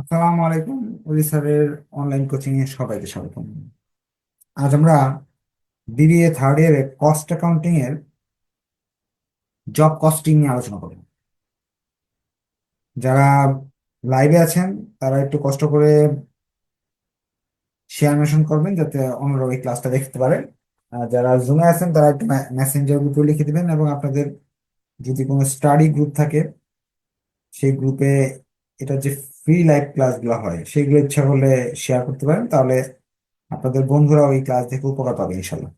আসসালামু আলাইকুম উদি স্যারের অনলাইন কোচিং এ সবাইকে স্বাগতম। আজ আমরা বিবিএ থার্ড ইয়ারে কস্ট অ্যাকাউন্টিং এর জব কস্টিং নিয়ে আলোচনা করব। যারা লাইভে আছেন, তারা একটু কষ্ট করে শেয়ার মেশন করবেন যাতে অন্যরা এই ক্লাসটা দেখতে পারে আর যারা জুমে আছেন, তারা একটু মেসেঞ্জার গ্রুপে লিখে দিবেন এবং আপনাদের যদি কোনো স্টাডি গ্রুপ থাকে, সেই গ্রুপে এটা যে ফ্রি লাইভ ক্লাসগুলো হয়, সেগুলো ইচ্ছা করলে শেয়ার করতে পারেন। তাহলে আপনাদের বন্ধুরাও এই ক্লাস দেখে উপকার পাবে ইনশাল্লাহ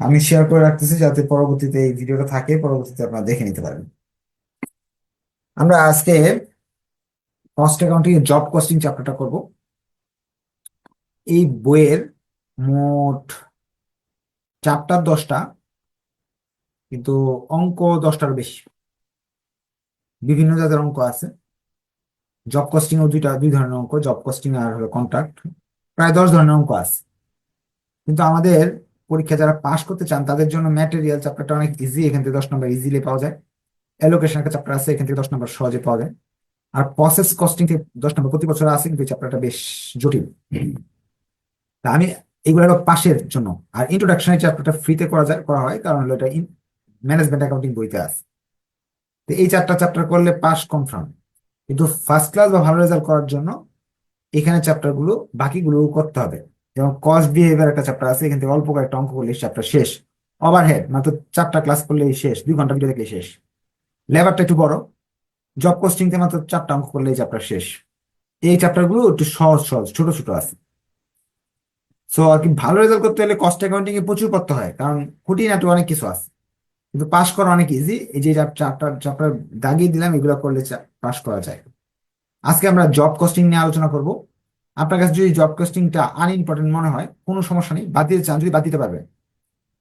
আমি শেয়ার করে রাখতেছি যাতে পরবর্তীতে এই ভিডিওটা থাকে, পরবর্তীতে আপনারা দেখে নিতে পারেন। আমরা আজকে কস্ট অ্যাকাউন্টিং এর জব কস্টিং চ্যাপ্টারটা করব। এই বইয়ের মোট চ্যাপ্টার দশটা, কিন্তু অঙ্ক দশটার বেশি। বিভিন্ন জাতের অঙ্ক আছে। জব কস্টিং ও দুইটা, দুই ধরনের অঙ্ক। জব কস্টিং আর হলো কন্ট্রাক্ট প্রায় দশ ধরনের অঙ্ক আছে। কিন্তু আমাদের পরীক্ষা যারা পাশ করতে চান, তাদের জন্য ম্যাটেরিয়াল চ্যাপ্টারটা অনেক ইজি এখান থেকে দশ নম্বর ইজিলি পাওয়া যায়। অ্যালোকেশন একটা চ্যাপ্টার আছে, এখান থেকে দশ নম্বর সহজে পাওয়া যায়। আর প্রসেস কস্টিং থেকে দশ নম্বর প্রতি বছর আছে, কিন্তু চ্যাপ্টারটা বেশ জটিল। তা আমি এগুলো হলো পাশের জন্য। আর ইন্ট্রোডাকশনের চ্যাপ্টারটা ফ্রিতে করা যায়, করা হয়। কারণ হলো এটা ম্যানেজমেন্ট অ্যাকাউন্টিং বইতে আছে। তো এই চারটা চ্যাপ্টার করলে পাস কনফার্ম কিন্তু ফার্স্ট ক্লাস বা ভালো রেজাল্ট করার জন্য এখানে চ্যাপ্টারগুলো বাকিগুলো করতে হবে। যেমন কস্ট বিহেভিয়ার একটা চ্যাপ্টার আছে, এখান থেকে অল্প কয়েকটা অঙ্ক করলে চ্যাপ্টার শেষ। ওভারহেড মাত্র চারটা ক্লাস করলেই শেষ, দুই ঘণ্টা ভিডিও দেখলেই শেষ। লেবারটা একটু বড় জব কোস্টিং তে মাত্র চারটা অঙ্ক করলেই চ্যাপ্টার শেষ। এই চ্যাপ্টারগুলো একটু সহজ সহজ, ছোট ছোট আছে। সো আর কি ভালো রেজাল্ট করতে হলে কস্ট অ্যাকাউন্টিং এ প্রচুর পড়তে হয়, কারণ খুঁটিনাটি অনেক কিছু আছে। কিন্তু পাস করা অনেক ইজি এই যে চ্যাপ্টার চ্যাপ্টার দাগিয়ে দিলাম, এগুলো করলে পাস করা যায়। আজকে আমরা জব কস্টিং নিয়ে আলোচনা করব। আপনার কাছে যদি জব কস্টিংটা আনইম্পর্টেন্ট মনে হয়, কোনো সমস্যা নেই। বাদ দিতে চান, যদি বাদ দিতে পারবেন।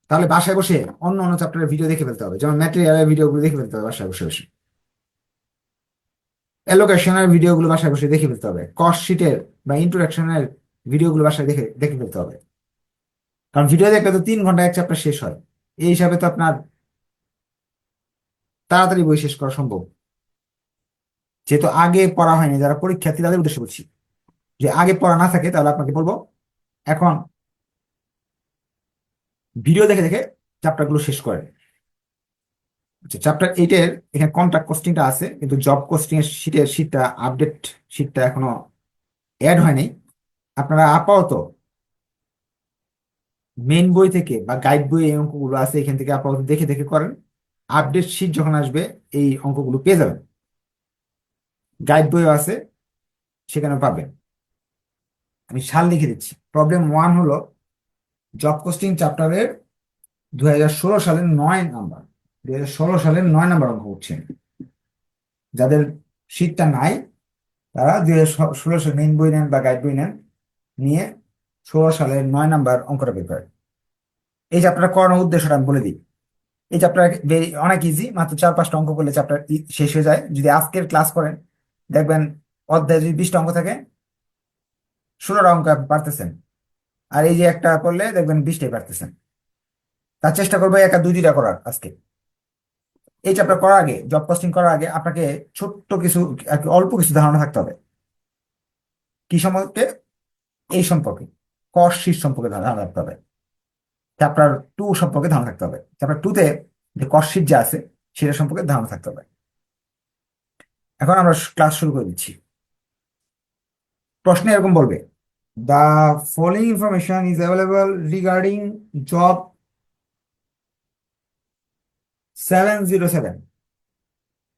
তাহলে বাসায় বসে অন্য অন্য চ্যাপ্টারের ভিডিও দেখে ফেলতে হবে। যেমন ম্যাটেরিয়ালের ভিডিওগুলো দেখে ফেলতে হবে বাসায় বসে বসে। অ্যালোকেশনের ভিডিওগুলো বাসায় বসে দেখে ফেলতে হবে। কস্ট শিটের বা ইন্ট্রোডাকশনের ভিডিওগুলো বাসায় দেখে দেখে ফেলতে হবে। কারণ ভিডিও দেখলে তো তিন ঘণ্টা এক চ্যাপ্টার শেষ হয়। এই হিসাবে তো আপনার তাড়াতাড়ি বই শেষ করা সম্ভব। যেহেতু আগে পড়া হয়নি, যারা পরীক্ষার্থী তাদের উদ্দেশ্যে বলছি যে আগে পড়া না থাকে তাহলে আপনাকে বলব, এখন ভিডিও দেখে দেখে চ্যাপ্টারগুলো শেষ করেন। চ্যাপ্টার এইটের এখানে কন্ট্রাক্ট কোস্টিংটা আছে, কিন্তু জব কোস্টিং এর শীটের শীটটা আপডেট শীটটা এখনও অ্যাড হয়নি। আপনারা আপাতত মেন বই থেকে বা গাইড বই এই অঙ্কগুলো আছে, এখান থেকে আপাতত দেখে দেখে করেন। আপডেট শীট যখন আসবে, এই অঙ্কগুলো পেয়ে যাবেন। গাইড বইও আছে, সেখানে পাবেন। আমি সাল লিখে দিচ্ছি। প্রবলেম ওয়ান হলো জব পোস্টিং চ্যাপ্টারের দুই হাজার ষোলো সালের নয় নাম্বার দুই হাজার ষোলো সালের নয় নাম্বার অঙ্ক উঠছে যাদের শীটটা নাই, তারা দুই হাজার ষোলো সাল মেইন বই নেন বা গাইড বই নেন, নিয়ে ষোলো সালের নয় নাম্বার অঙ্কটা বের করেন। এই চ্যাপ্টারটা করানোর উদ্দেশ্যটা আমি বলে দিই। এই চ্যাপ্টার অনেক ইজি মাত্র চার পাঁচটা অঙ্ক করলে চ্যাপ্টার শেষ হয়ে যায়। যদি আজকের ক্লাস করেন, দেখবেন অধ্যায় যদি বিশটা অঙ্ক থাকে, ষোলোটা অঙ্ক আপনি পারতেছেন। আর এই যে একটা করলে দেখবেন বিশটাই পারতেছেন। তার চেষ্টা করব একা দুই দুইটা করার আজকে। এই চ্যাপ্টার করার আগে জব পোস্টিং করার আগে আপনাকে ছোট্ট কিছু অল্প কিছু ধারণা থাকতে হবে। কি সম্পর্কে? এই সম্পর্কে। কস শীট সম্পর্কে ধারণা রাখতে হবে। চ্যাপ্টার টু সম্পর্কে ধারণা থাকতে হবে। চ্যাপ্টার টুতে যে কস শীট যে আছে, সেটা সম্পর্কে ধারণা থাকতে হবে। এখন আমরা ক্লাস শুরু করে দিচ্ছি। প্রশ্ন এরকম বলবে the following information is available regarding job seven zero seven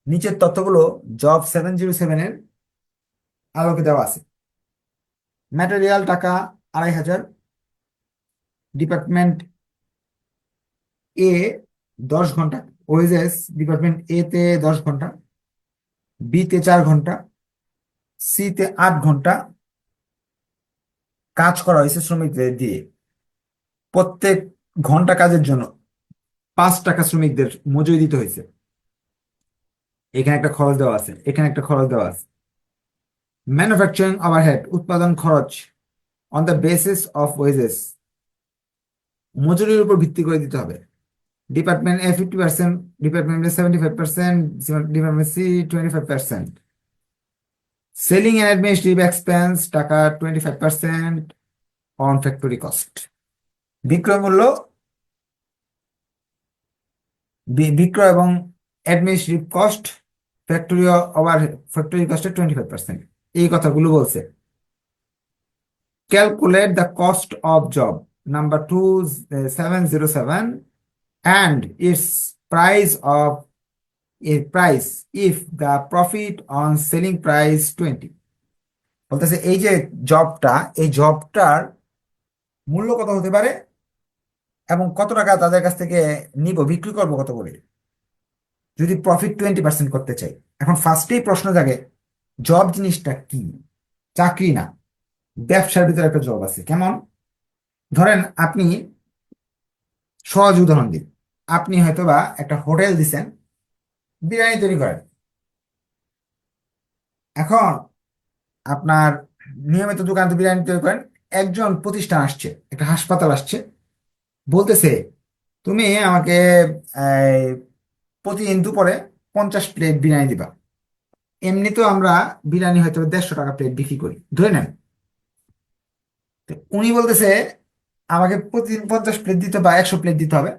নিচের তথ্যগুলো জব সেভেন জিরো সেভেনের আলোকে দেওয়া আছে। ম্যাটেরিয়াল টাকা আড়াই হাজার। ডিপার্টমেন্ট এ দশ ঘণ্টা ওয়েজেস ডিপার্টমেন্ট এ তে দশ ঘণ্টা বি তে চার ঘণ্টা সি তে আট ঘণ্টা কাজ করা হয়েছে শ্রমিকদের দিয়ে। প্রত্যেক ঘণ্টা কাজের জন্য পাঁচ টাকা শ্রমিকদের মজুরি দিতে হয়েছে। এখানে একটা খরচ দেওয়া আছে, এখানে একটা খরচ দেওয়া আছে। ম্যানুফ্যাকচারিং ওভারহেড উৎপাদন খরচ on the basis of wages মজুরির উপর ভিত্তি করে দিতে হবে। Department A fifty percent department seventy five percent department twenty five percent selling and administrative expense টাকা twenty five percent on factory cost বিক্রয় মূল্য? বিক্রয় এবং administrative cost factory over factory কস্টের twenty five percent এই কথাগুলো বলছে। Calculate the cost of job number two seven zero seven and its price of a price if the profit on selling price twenty বলতেছে, এই যে জবটা এই জবটার মূল্য কত হতে পারে? এবং কত টাকা তাদের কাছ থেকে নিব, বিক্রি করব কত করে? যদি প্রফিট টোয়েন্টি পার্সেন্ট করতে চাই। এখন ফার্স্টেই প্রশ্ন জাগে জব জিনিসটা কি? চাকরি না, ব্যবসার ভিতরে একটা জব আছে। কেমন? ধরেন আপনি সহজ উদাহরণ দিন আপনি হয়তো বা একটা হোটেল দিছেন, বিরিয়ানি তৈরি করেন। এখন আপনার নিয়মিত দোকান তো বিরিয়ানি তৈরি করেন, একজন প্রতিষ্ঠান আসছে, একটা হাসপাতাল আসছে, বলতেছে, তুমি আমাকে প্রতিদিন দুপুরে পঞ্চাশ প্লেট বিরিয়ানি দিবা। এমনি তো আমরা বিরিয়ানি হয়তো দেড়শো টাকা প্লেট বিক্রি করি, ধরে নেন। উনি বলতেছে, আমাকে প্রতিদিন পঞ্চাশ প্লেট দিতে বা একশো প্লেট দিতে হবে।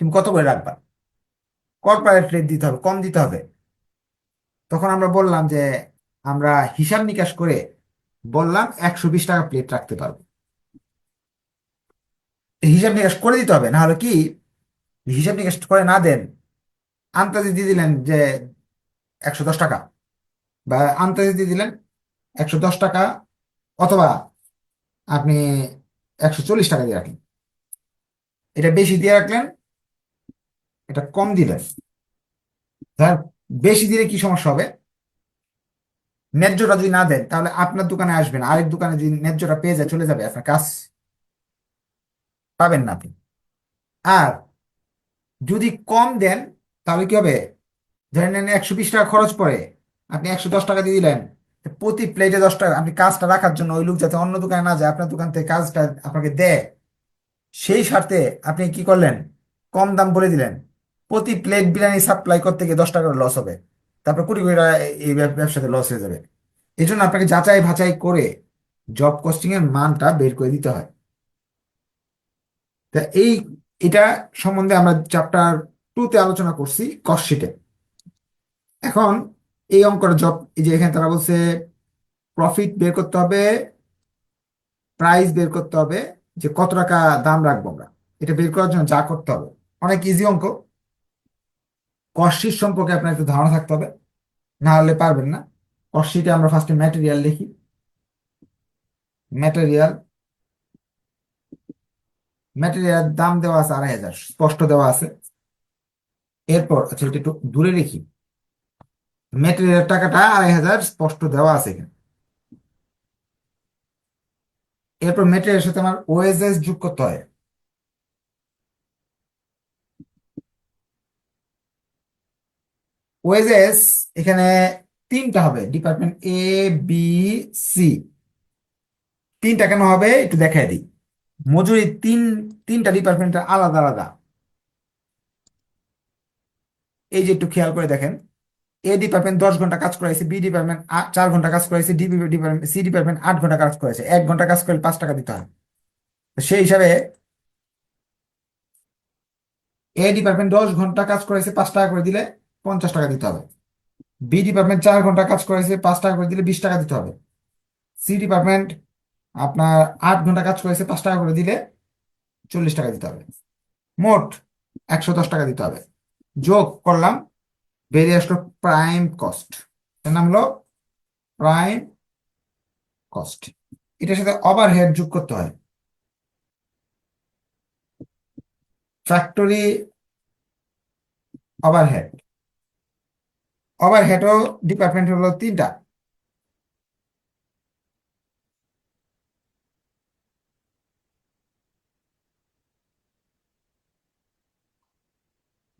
তুমি কত করে রাখবা? কর্পোরেট প্লেট দিতে হবে, কম দিতে হবে। তখন আমরা বললাম যে, আমরা হিসাব নিকাশ করে বললাম একশো বিশ টাকা প্লেট রাখতে পারব। হিসাব নিকাশ করে দিতে হবে না হলে কি? হিসাব নিকাশ করে না দেন আন্তাজে দিয়ে দিলেন যে একশো দশ টাকা বা আন্তাজে দিয়ে দিলেন একশো দশ টাকা অথবা আপনি একশো চল্লিশ টাকা দিয়ে রাখলেন। এটা বেশি দিয়ে রাখলেন এটা কম দিলেন ধর বেশি দিলে কি সমস্যা হবে? ন্যায্যটা যদি না দেন, তাহলে আপনার দোকানে আসবেন আরেক দোকানে যদি ন্যায্যটা পেয়ে যায়, চলে যাবে আপনার কাজ। পাবেন না আপনি। আর যদি কম দেন, তাহলে কি হবে? ধরে নেন একশো বিশ টাকা খরচ পড়ে। আপনি একশো দশ টাকা দিয়ে দিলেন। প্রতি প্লেটে দশ টাকা। আপনি কাজটা রাখার জন্য ওই লোক যাতে অন্য দোকানে না যায়, আপনার দোকান থেকে কাজটা আপনাকে দেয়। সেই স্বার্থে আপনি কি করলেন? কম দাম বলে দিলেন। প্রতি প্লেট বিরিয়ানি সাপ্লাই করতে গিয়ে দশ টাকা লস হবে। তারপর কোটি কোটি টাকা এই ব্যবসাতে লস হয়ে যাবে। এই জন্য আপনাকে যাচাই বাছাই করে জব কস্টিং এর মানটা বের করে দিতে হয়। তা এই, এটা সম্বন্ধে আমরা চ্যাপ্টার টু তে আলোচনা করছি কস্ট শিটে এখন এই অঙ্কটা জব এই যে এখানে তারা বলছে প্রফিট বের করতে হবে প্রাইস বের করতে হবে, যে কত টাকা দাম রাখব আমরা। এটা বের করার জন্য যা করতে হবে। অনেক ইজি অঙ্ক। শিট সম্পর্কে আপনার একটু ধারণা থাকতে হবে। না হলে পারবেন না। শিটে আমরা ফার্স্টে ম্যাটেরিয়াল লিখি ম্যাটেরিয়াল ম্যাটেরিয়াল দাম দেওয়া আছে আড়াই হাজার, স্পষ্ট দেওয়া আছে। এরপর আচ্ছা একটু দূরে রেখি ম্যাটেরিয়াল টাকাটা আড়াই হাজার, স্পষ্ট দেওয়া আছে এখানে। এরপর ম্যাটেরিয়ালের সাথে আমার ওএসএস যোগ করতে হয়। ওএসএস এখানে তিনটা হবে, ডিপার্টমেন্ট এ বি সি তিনটা কেন হবে? একটু দেখাই দিই। মজুরি তিন, তিনটা ডিপার্টমেন্টের আলাদা আলাদা। এই যে একটু খেয়াল করে দেখেন। এ ডিপার্টমেন্ট দশ ঘণ্টা কাজ করাইছে বি ডিপার্টমেন্ট চার ঘণ্টা কাজ করাইছে ডি ডিপার্টমেন্ট সি ডিপার্টমেন্ট আট ঘণ্টা কাজ করেছে এক ঘণ্টা কাজ করলে পাঁচ টাকা দিতে হয়। সেই হিসাবে এ ডিপার্টমেন্ট দশ ঘণ্টা কাজ করেছে পাঁচ টাকা করে দিলে পঞ্চাশ টাকা দিতে হবে। বি ডিপার্টমেন্ট চার ঘণ্টা কাজ করেছে, পাঁচ টাকা করে দিলে বিশ টাকা দিতে হবে। সি ডিপার্টমেন্ট আপনার আট ঘণ্টা কাজ করেছে, পাঁচ টাকা করে দিলে চল্লিশ টাকা দিতে হবে। মোট একশো দশ টাকা দিতে হবে। যোগ করলাম, বেরিয়ে আসলো প্রাইম কস্ট এর নাম হলো প্রাইম কস্ট এটার সাথে ওভার হেড যোগ করতে হয়। ফ্যাক্টরি ওভারহেড ওভারহেডও ডিপার্টমেন্ট হলো তিনটা।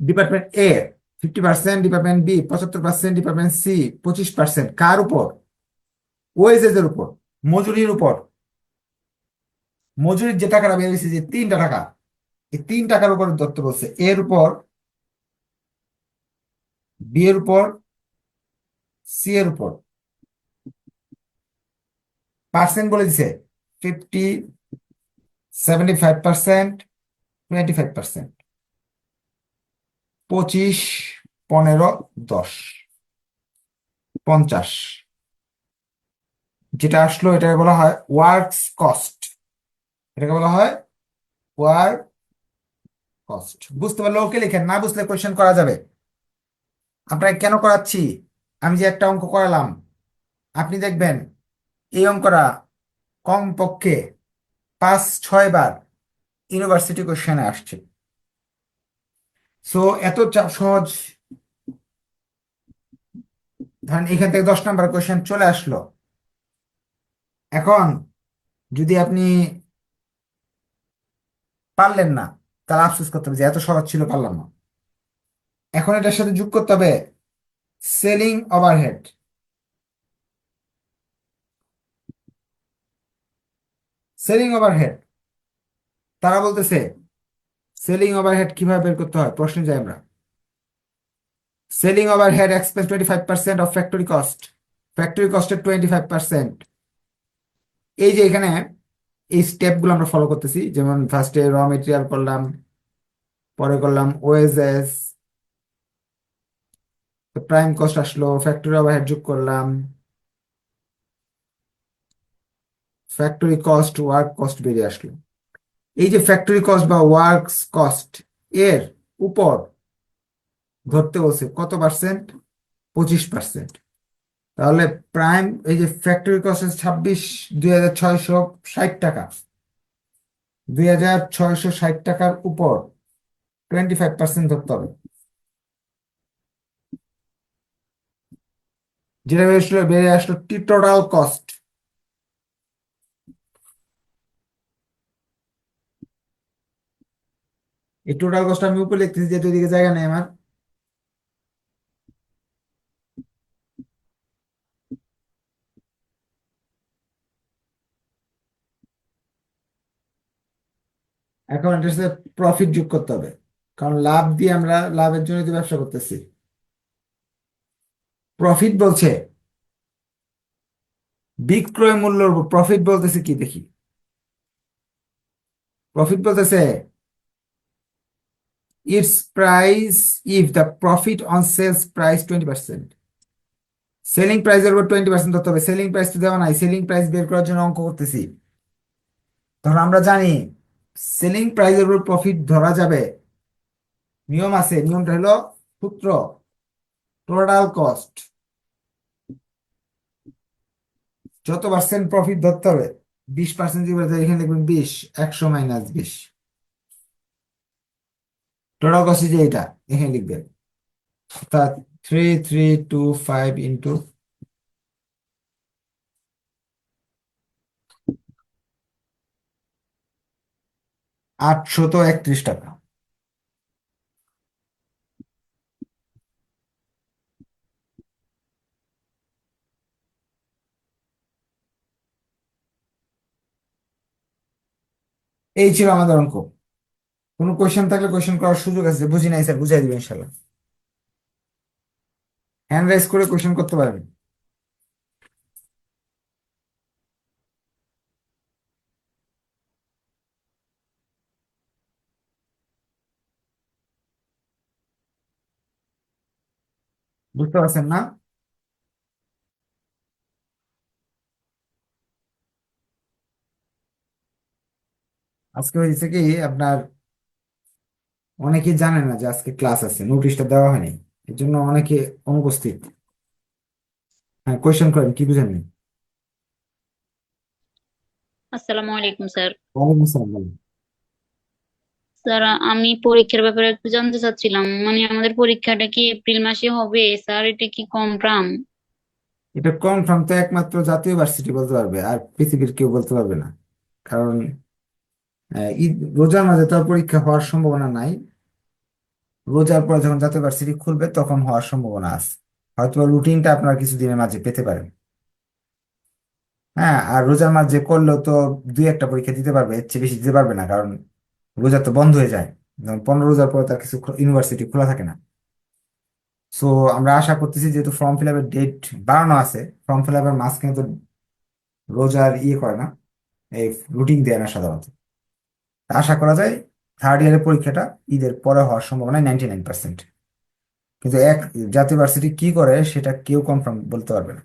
Department A fifty percent department B পঁচাত্তর পার্সেন্ট ডিপার্টমেন্ট সি পঁচিশ পার্সেন্ট কার উপর? ওয়েজেস এর উপর, মজুরির উপর। মজুরির যে টাকাটা বের হয়েছে যে তিনটা টাকা, এই তিন টাকার উপর ধরতে বলছে। এর উপর বি এর উপর সি এর উপর। পার্সেন্ট বলে দিছে fifty seventy five percent twenty five percent পঁচিশ, পনেরো, দশ, পঞ্চাশ। যেটা আসলো এটাকে বলা হয় ওয়ার্কস কস্ট এটাকে বলা হয় ওয়ার্ক কস্ট বুঝতে পারলে ওকে লিখেন, না বুঝলে কোয়েশ্চেন করা যাবে। আপনাকে কেন করাচ্ছি? আমি যে একটা অঙ্ক করালাম, আপনি দেখবেন এই অঙ্কটা কমপক্ষে পাঁচ, ছয় বার ইউনিভার্সিটি কোশ্চেনে আসছে। সো এত সহজ। ধরেন এখান থেকে দশ নাম্বার কোশ্চেন চলে আসলো। এখন যদি আপনি পারলেন না, তাহলে আফসোস করতে হবে যে এত সহজ ছিল, পারলাম না। এখন এটার সাথে যোগ করতে হবে সেলিং ওভারহেড সেলিং ওভারহেড তারা বলতেছে সেলিং ওভারহেড কীভাবে বের করতে হয়? প্রশ্নে যাই আমরা। Selling overhead expense twenty five percent of factory cost factory কস্টের twenty five percent এই যে এখানে এই স্টেপগুলো আমরা ফলো করতেছি, যেমন ফার্স্টে র মেটেরিয়াল করলাম, পরে করলাম ওএসএস প্রাইম কস্ট আসলো ফ্যাক্টরি ওভারহেড যোগ করলাম। ফ্যাক্টরি কস্ট ওয়ার্ক কস্ট বেরিয়ে আসলো। এই যে ফ্যাক্টরি কস্ট বা ওয়ার্কস কস্ট এর উপর ধরতে বলছে কত পার্সেন্ট পঁচিশ পার্সেন্ট তাহলে প্রাইম এই যে ফ্যাক্টরি কস্ট ছাব্বিশ, দুই হাজার ছয়শো ষাট টাকা। দুই হাজার ছয়শো ষাট টাকার উপর টোয়েন্টি ফাইভ পার্সেন্ট ধরতে হবে। যেটা বেরিয়ে বেরিয়ে আসলো টোটাল কস্ট। এই টোটাল কস্ট আমি উপরে লিখতেছি, যেহেতু এদিকে জায়গা নেই আমার। এখন এটার সাথে প্রফিট যোগ করতে হবে। কারণ লাভ দিয়ে আমরা লাভের জন্য ব্যবসা করতেছি। প্রফিট বলছে, বিক্রয় মূল্যর উপর প্রফিট বলতেছে কি দেখি? প্রফিট বলতেছে it's price if the profit on sales price twenty percent selling প্রাইসের উপর টোয়েন্টি পার্সেন্ট ধরতে হবে। সেলিং প্রাইস তো দেওয়া নাই। সেলিং প্রাইস বের করার জন্য অঙ্ক করতেছি। তখন আমরা জানি সেলিং প্রাইসের উপর প্রফিট ধরা যাবে, নিয়ম আছে। নিয়মটা হলো সূত্র টোটাল কস্ট যত পার্সেন্ট প্রফিট ধরতে হবে, বিশ পার্সেন্ট এখানে লিখবেন বিশ, একশো মাইনাস বিশ। টোটাল কস্ট যে এটা, এখানে লিখবেন। তা three three two five into আটশত একত্রিশ টাকা। এই ছিল আমাদের অঙ্ক। কোনো কোয়েশ্চেন থাকলে কোয়েশ্চেন করার সুযোগ আছে, বুঝি নাই স্যার, বুঝাই দিবেন ইনশাল্লাহ হ্যান্ড রাইজ করে কোয়েশ্চেন করতে পারবেন। বুঝতে পারছেন না? আজকে হয়েছে কি আপনার অনেকেই জানে না যে আজকে ক্লাস আছে নোটিশটা দেওয়া হয়নি। এর জন্য অনেকে অনুপস্থিত। হ্যাঁ কোয়েশ্চেন করেন কি বুঝেন আসসালামু আলাইকুম স্যার। ওয়ালাইকুম আসসালাম স্যার আমি পরীক্ষার ব্যাপারে একটু জানতে চাচ্ছিলাম। মানে আমাদের পরীক্ষাটা কি এপ্রিল মাসে হবে? স্যার এটা কি কনফার্ম এটা কনফার্ম তো একমাত্র জাতীয় ভার্সিটি বলতে পারবে আর পৃথিবীর কেউ বলতে পারবে না। কারণ ঈদ রোজার মাঝে তো পরীক্ষা হওয়ার সম্ভাবনা নাই। রোজার পরে যখন জাতীয় ভার্সিটি খুলবে, তখন হওয়ার সম্ভাবনা আছে। হয়তো রুটিনটা আপনারা কিছুদিনের মাঝে পেতে পারেন। হ্যাঁ আর রোজার মাঝে করলেও তো দুই একটা পরীক্ষা দিতে পারবে, এর চেয়ে বেশি দিতে পারবে না, কারণ রোজা তো বন্ধ হয়ে যায়। যেমন পনেরো রোজার পরে তার কিছু ইউনিভার্সিটি খোলা থাকে না। সো, আমরা আশা করতেছি যেহেতু ফর্ম ফিল আপের ডেট বাড়ানো আছে, ফর্ম ফিল আপের মাঝখানে তো রোজার ইয়ে করে না, এই রুটিন দেয় না সাধারণত। আশা করা যায় থার্ড ইয়ারের পরীক্ষাটা ঈদের পরে হওয়ার সম্ভাবনা নাইনটি নাইন পার্সেন্ট কিন্তু এক জাতীয় ভার্সিটি কি করে সেটা কেউ কনফার্ম বলতে পারবে না।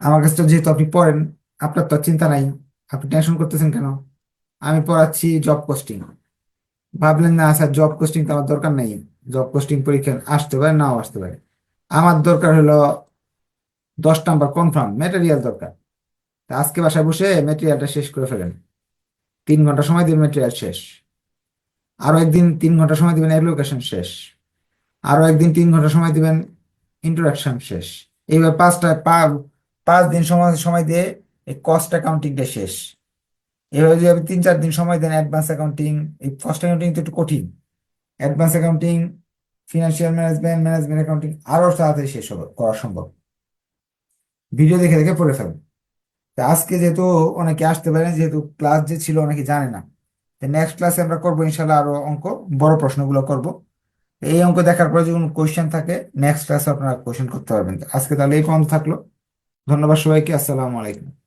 আমার কাছে যেহেতু আপনি পড়েন, আপনার তো চিন্তা নাই, আপনি টেনশন করতেছেন কেন? আমি পড়াচ্ছি জব পোস্টিং ভাবলেন না স্যার জব পোস্টিং তো আমার দরকার নেই জব পোস্টিং পরীক্ষা আসতে পারে, নাও আসতে পারে। আমার দরকার হলো দশ নাম্বার কনফার্ম ম্যাটেরিয়াল দরকার। আজকে বাসায় বসে ম্যাটেরিয়ালটা শেষ করে ফেলেন। তিন ঘণ্টা সময় দিবেন ম্যাটেরিয়াল শেষ। আরও একদিন তিন ঘণ্টা সময় দিবেন অ্যাপ্লিকেশন শেষ। আরও একদিন তিন ঘণ্টা সময় দিবেন ইন্ট্রোডাকশন শেষ। এইবার পাঁচটা পাঁচ দিন সময় সময় দিয়ে এই কস্ট অ্যাকাউন্টিংটা শেষ। এভাবে যদি আপনি তিন, চার দিন সময় দেন অ্যাডভান্স অ্যাকাউন্টিং এই কস্ট অ্যাকাউন্টিং তো একটু কঠিন। Advance accounting financial management management accounting আরও তাড়াতাড়ি শেষ হবে করা সম্ভব। ভিডিও দেখে দেখে পড়ে ফেলুন। তা আজকে যেহেতু অনেকে আসতে পারেন যেহেতু ক্লাস যে ছিল অনেকে জানে না। নেক্সট ক্লাসে আমরা করব ইনশাল্লাহ আরও অঙ্ক, বড় প্রশ্নগুলো করব। এই অঙ্ক দেখার পরে যখন কোয়েশ্চেন থাকে নেক্সট ক্লাসে আপনারা কোয়েশ্চেন করতে পারবেন। আজকে তাহলে এই পর্যন্ত থাকল। ধন্যবাদ সবাইকে, আসসালামু আলাইকুম।